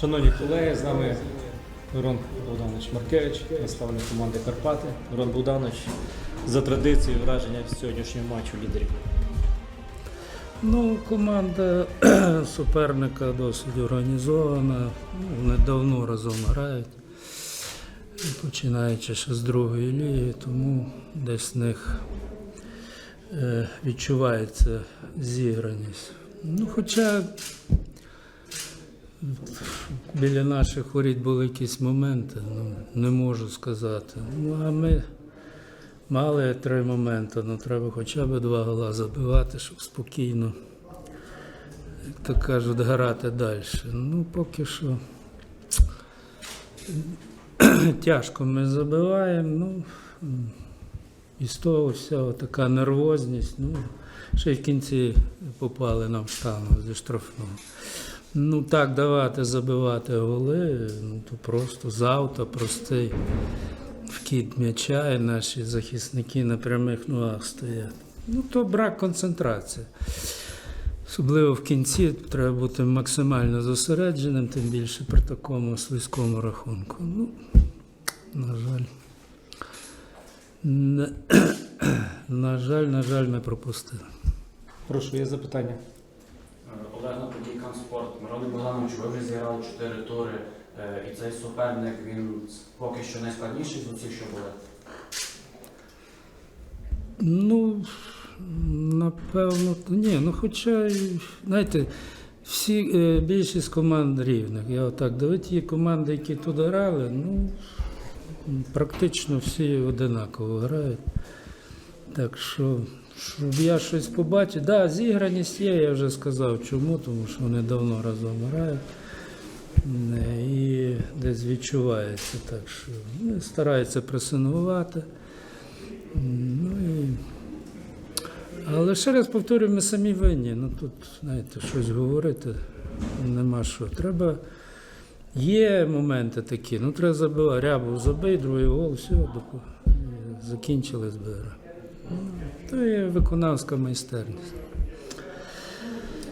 Шановні колеги, з нами Мирон Богданович Маркевич, наставник команди Карпати. Мирон Богданович, за традицією враження від сьогоднішнього матчу лідерів. Ну, команда суперника досить організована. Вони давно разом грають, починаючи ще з другої ліги, тому десь в них е, відчувається зіграність. Ну, хоча біля наших воріт були якісь моменти, ну, не можу сказати. Ну, а ми Мали три моменти, ну треба хоча б два гола забивати, щоб спокійно, як то кажуть, грати далі. Ну, поки що тяжко ми забиваємо. Ну, і з того всього така нервозність. Ну, ще й в кінці попали нам в штангу зі штрафного. Ну так давати, забивати голи, ну то просто завтра простий вхід м'яча, і наші захисники на прямих ногах стоять. Ну, то брак концентрації. Особливо в кінці треба бути максимально зосередженим, тим більше при такому слизькому рахунку. Ну, на жаль. На жаль, на жаль, ми пропустили. Прошу, є запитання. Олег на подій спорт. Мироне Богданович, ви вже зіграли 4 тури, е, і цей суперник він поки що найскладніший з усіх, що були. Ну, напевно, ні. Ну, хоча, знаєте, всі, е, більшість команд рівних. Я отак дивлюсь, ті команди, які тут грали, ну, практично всі одинаково грають. Так що, щоб я щось побачив. Так, да, зіграність є, я вже сказав чому, тому що вони давно разом грають. Е, І десь відчувається так, що ну, стараються пресингувати. Ну і... Але ще раз повторюю, ми самі винні. Ну тут, знаєте, щось говорити нема що. Треба. Є моменти такі, ну треба забивати. Рябу забий, другий гол, все, закінчили збира. Ну, то є виконавська майстерність.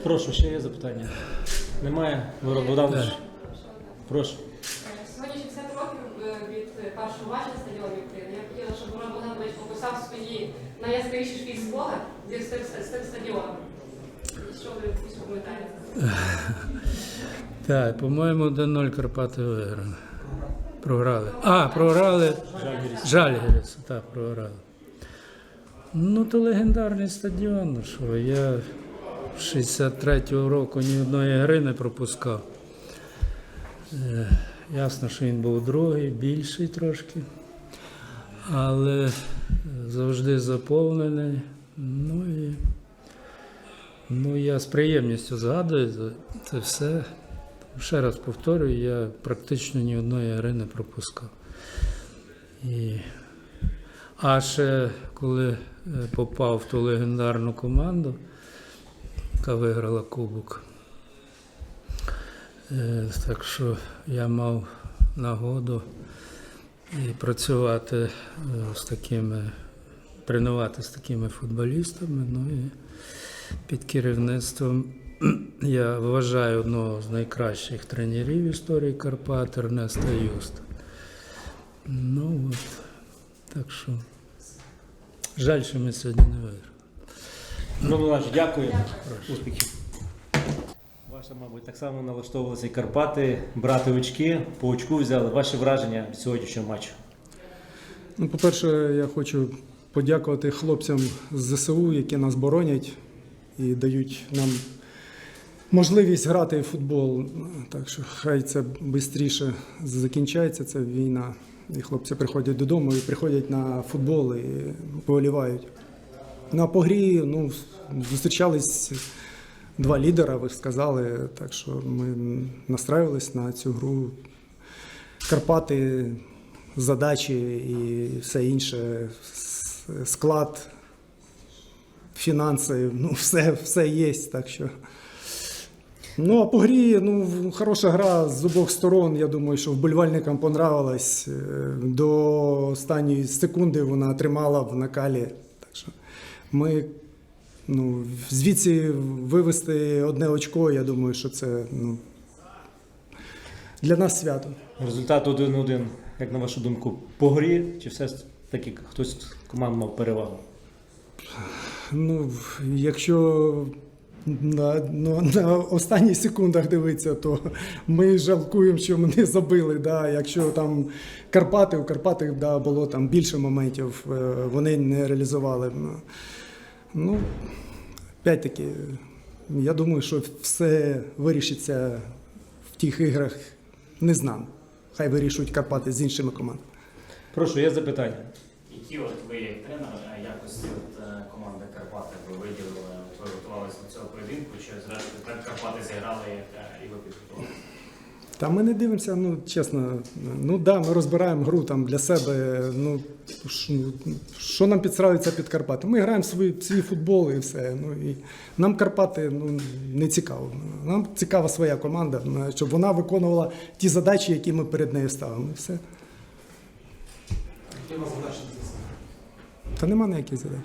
Прошу, ще є запитання. Немає? Богданович. Так. Прошу. Сьогодні 60 років е, від першого матчу на стадіоні України. Я хотіла, щоб Мирон Богданович описав свої найяскравіші зі з тим, з тим стадіоном. Що ви якось пам'ятаєте? Так, по-моєму, 1-0 Карпати виграли. Програли. А, програли. Жальгіріс, так, програли. Ну, то легендарний стадіон. Ну що, я 63-го року ні одної гри не пропускав. Е, ясно, що він був другий, більший трошки. Але завжди заповнений. Ну і ну, я з приємністю згадую це все. Ще раз повторюю, я практично ні одної гри не пропускав. І... А ще коли попав в ту легендарну команду, яка виграла Кубок. Е, Так що я мав нагоду і працювати е, з такими, тренувати з такими футболістами. Ну і під керівництвом я вважаю одного з найкращих тренерів історії Карпат Ернеста Юста. Ну от, так що жаль, що ми сьогодні не виграли. Мирон Богданович, дякую. Успіхів. Ваша, мабуть, так само налаштовувалися і Карпати, брати очки, по очку взяли. Ваші враження від сьогоднішнього матчу. Ну, по-перше, я хочу подякувати хлопцям з ЗСУ, які нас боронять і дають нам можливість грати в футбол. Так що хай це швидше закінчається, ця війна. І хлопці приходять додому і приходять на футбол і повилівають. На погрі ну, зустрічались два лідера, ви сказали. Так що ми настраювалися на цю гру. Карпати задачі і все інше, склад, фінанси, ну все, все є. Так що. Ну, а по грі, ну, хороша гра з обох сторон. Я думаю, що вболівальникам понравилась. Е, До останньої секунди вона тримала в накалі. Так що ми ну, звідси вивести одне очко, я думаю, що це ну, для нас свято. Результат 1-1, як на вашу думку, по грі, чи все таки хтось з команд мав перевагу? Ну, якщо на, ну, на останніх секундах дивитися, то ми жалкуємо, що ми не забили. Да. Якщо там Карпати, у Карпати да, було там більше моментів, е, вони не реалізували. Ну, опять-таки, я думаю, що все вирішиться в тих іграх. Не знаю. Хай вирішують Карпати з іншими командами. Прошу, є запитання. Які от ви як тренер е, якості от, е, команди Карпати ви виділили, от ви готувалися до цього поєдинку, чи зрештою так Карпати зіграли, як е, і ви підготувалися? Та ми не дивимося, ну чесно. Ну да, ми розбираємо гру там для себе. Ну ну, що нам підстраюється під Карпати? Ми граємо свій, свій футбол і все. Ну і нам Карпати ну не цікаво. Нам цікава своя команда, щоб вона виконувала ті задачі, які ми перед нею ставимо. І все. Та нема ніяких задач.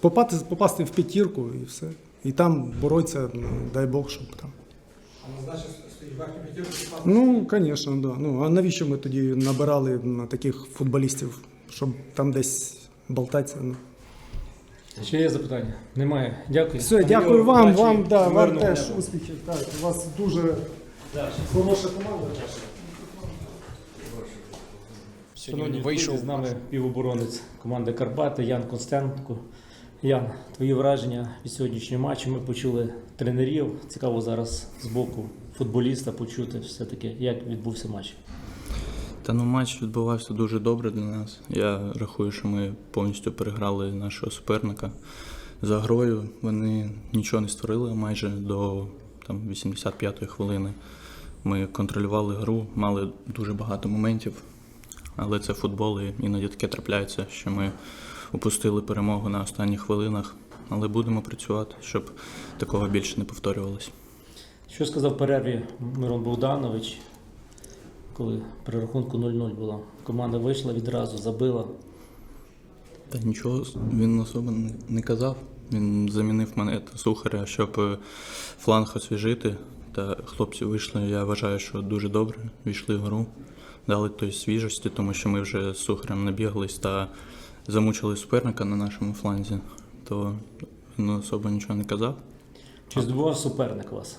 Попасти, попасти в п'ятірку і все. І там боротися, ну, дай Бог, щоб там. Ну, звісно, да. Ну, а навіщо ми тоді набирали таких футболістів, щоб там десь болтатися? Ну. Чи є запитання? Немає. Дякую. Все, дякую вам, вам, да, вам теж успіхів. Так, у вас дуже хороша команда. Шановні вийшов з нами півоборонець команди Карпати Ян Константенко. Ян, твої враження від сьогоднішнього матчу. Ми почули тренерів. Цікаво зараз з боку футболіста почути все-таки, як відбувся матч. Та ну матч відбувався дуже добре для нас. Я рахую, що ми повністю переграли нашого суперника за грою. Вони нічого не створили майже до там, 85-ї хвилини. Ми контролювали гру, мали дуже багато моментів, але це футбол, і іноді таке трапляється, що ми упустили перемогу на останніх хвилинах. Але будемо працювати, щоб такого більше не повторювалося. Що сказав в перерві Мирон Богданович, коли при рахунку 0-0 була? Команда вийшла відразу, забила. Та нічого він особо не- не казав. Він замінив мене та сухаря, щоб е, фланг освіжити. Та хлопці вийшли, я вважаю, що дуже добре. Війшли в гру, дали той свіжості, тому що ми вже з сухарем набіглись та замучили суперника на нашому фланзі. То він особо нічого не казав. Чи здобував суперник вас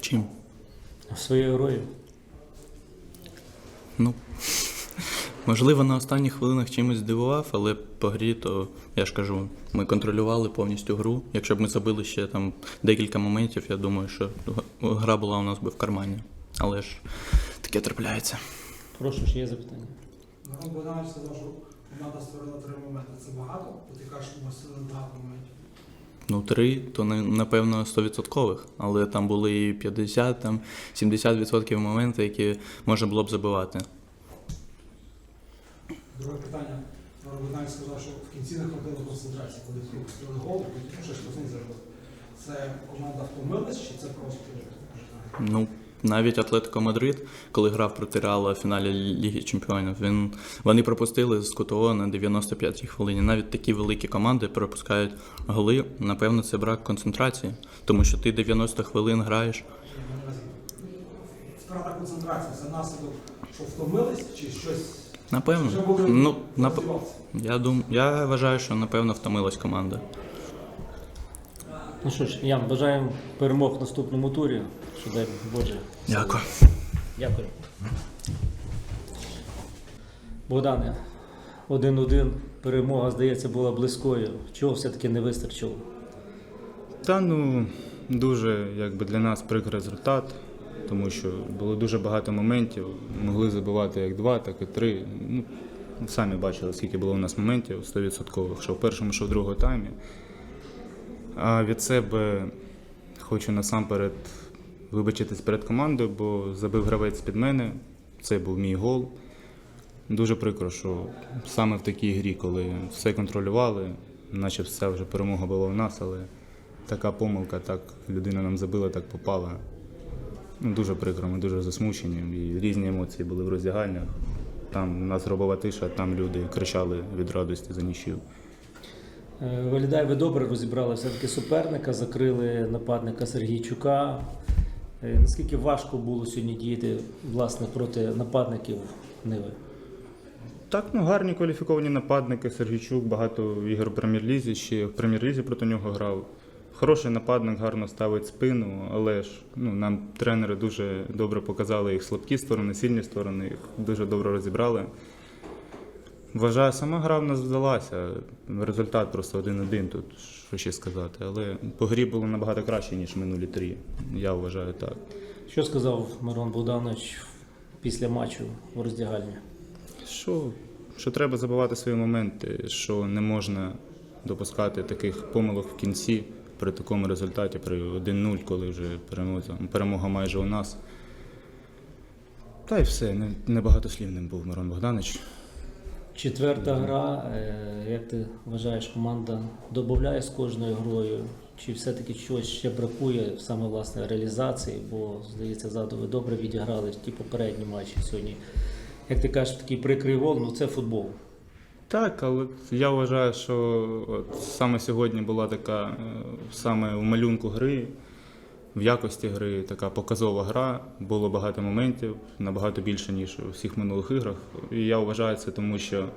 Чим? своєю грою? Ну, можливо, на останніх хвилинах чимось здивував, але по грі, то я ж кажу, ми контролювали повністю гру. Якщо б ми забили ще там декілька моментів, я думаю, що гра була у нас би в кармані. Але ж таке трапляється. Прошу, ще є запитання. Мирон Богданович сказав, що команда створила три моменти. Це багато, бо ти кажеш, що ми створили багато моментів. Ну, три, то напевно 100%, але там були і 50, там 70% моментів, які можна було б забивати. Друге питання. Мирон сказав, що в кінці не хватило концентрації, коли пропустили гол, потім ще штрафний заробив. Це команда втомилась чи це просто? Ну, навіть Атлетико Мадрид, коли грав проти Реала в фіналі Ліги Чемпіонів, він, вони пропустили з кутового на 95-й хвилині. Навіть такі великі команди пропускають голи. Напевно, це брак концентрації, тому що ти 90 хвилин граєш. Втрата концентрації це наслідок, що втомились чи щось Напевно. Ну, нап... я, дум... я вважаю, що напевно втомилась команда. Ну що ж, Ян, бажаємо перемог в наступному турі. Що дай Боже. Дякую. Дякую. Богдане, 1-1. Перемога, здається, була близькою. Чого все-таки не вистачило? Та ну дуже якби для нас прикрий результат, тому що було дуже багато моментів. Могли забивати як два, так і три. Ну, самі бачили, скільки було у нас моментів 100%, що в першому, що в другому таймі. А від себе хочу насамперед вибачитись перед командою, бо забив гравець під мене. Це був мій гол. Дуже прикро, що саме в такій грі, коли все контролювали, наче вся вже перемога була у нас, але така помилка, так людина нам забила, так попала. Ну, дуже прикро, ми дуже засмучені. І різні емоції були в роздягальнях. Там у нас гробова тиша, там люди кричали від радості за нічів. Е, Виглядає, ви добре розібрали все-таки суперника, закрили нападника Сергійчука. Е, Наскільки важко було сьогодні діяти власне проти нападників Ниви? Так, ну гарні кваліфіковані нападники. Сергійчук, багато ігор в прем'єр-лізі, ще в прем'єр-лізі проти нього грав. Хороший нападник, гарно ставить спину, але ж ну, нам тренери дуже добре показали їх слабкі сторони, сильні сторони, їх дуже добре розібрали. Вважаю, сама гра в нас вдалася. Результат просто один-один, тут що ще сказати. Але по грі було набагато краще, ніж минулі три. Я вважаю так. Що сказав Мирон Богданович після матчу у роздягальні? Що, що треба забивати свої моменти, що не можна допускати таких помилок в кінці при такому результаті, при 1-0, коли вже перемога, перемога майже у нас. Та й все, не, небагатослівним був Мирон Богданович. Четверта гра, е, як ти вважаєш, команда додає з кожною грою? Чи все-таки чогось ще бракує саме власне реалізації? Бо, здається, ззаду ви добре відіграли ті попередні матчі сьогодні. Як ти кажеш, такий прикрий гол, ну це футбол. Так, але я вважаю, що от саме сьогодні була така, е, саме в малюнку гри, в якості гри, така показова гра. Було багато моментів, набагато більше, ніж у всіх минулих іграх. І я вважаю це тому, що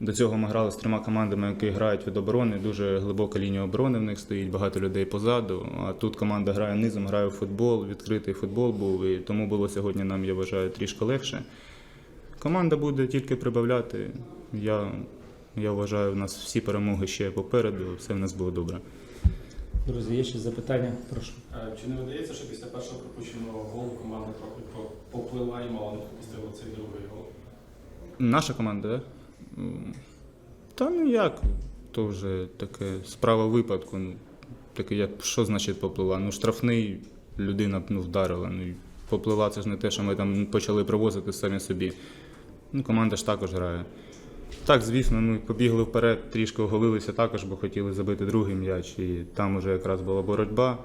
до цього ми грали з трьома командами, які грають від оборони. Дуже глибока лінія оборони в них стоїть, багато людей позаду. А тут команда грає низом, грає в футбол, відкритий футбол був, і тому було сьогодні нам, я вважаю, трішки легше. Команда буде тільки прибавляти. Я, я вважаю, у нас всі перемоги ще попереду, все в нас було добре. Друзі, є ще запитання? Прошу. Е, Чи не видається, що після першого пропущеного голу команда трохи поплила і мало не пропустила цей другий гол? Наша команда, да? Та ну як, то вже таке справа випадку. Ну, таке, як, що значить поплила? Ну, штрафний людина ну, вдарила. Ну, і поплила це ж не те, що ми там почали привозити самі собі. Ну, команда ж також грає. Так, звісно, ми побігли вперед, трішки оголилися також, бо хотіли забити другий м'яч. І там вже якраз була боротьба,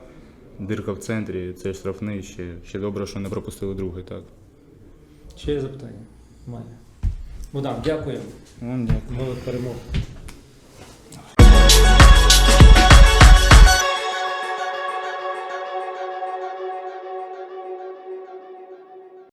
дирка в центрі, це штрафний. Ще, ще добре, що не пропустили другий, так. Ще є запитання? Має. Богдан, дякую. Вам дякую. Нових перемог.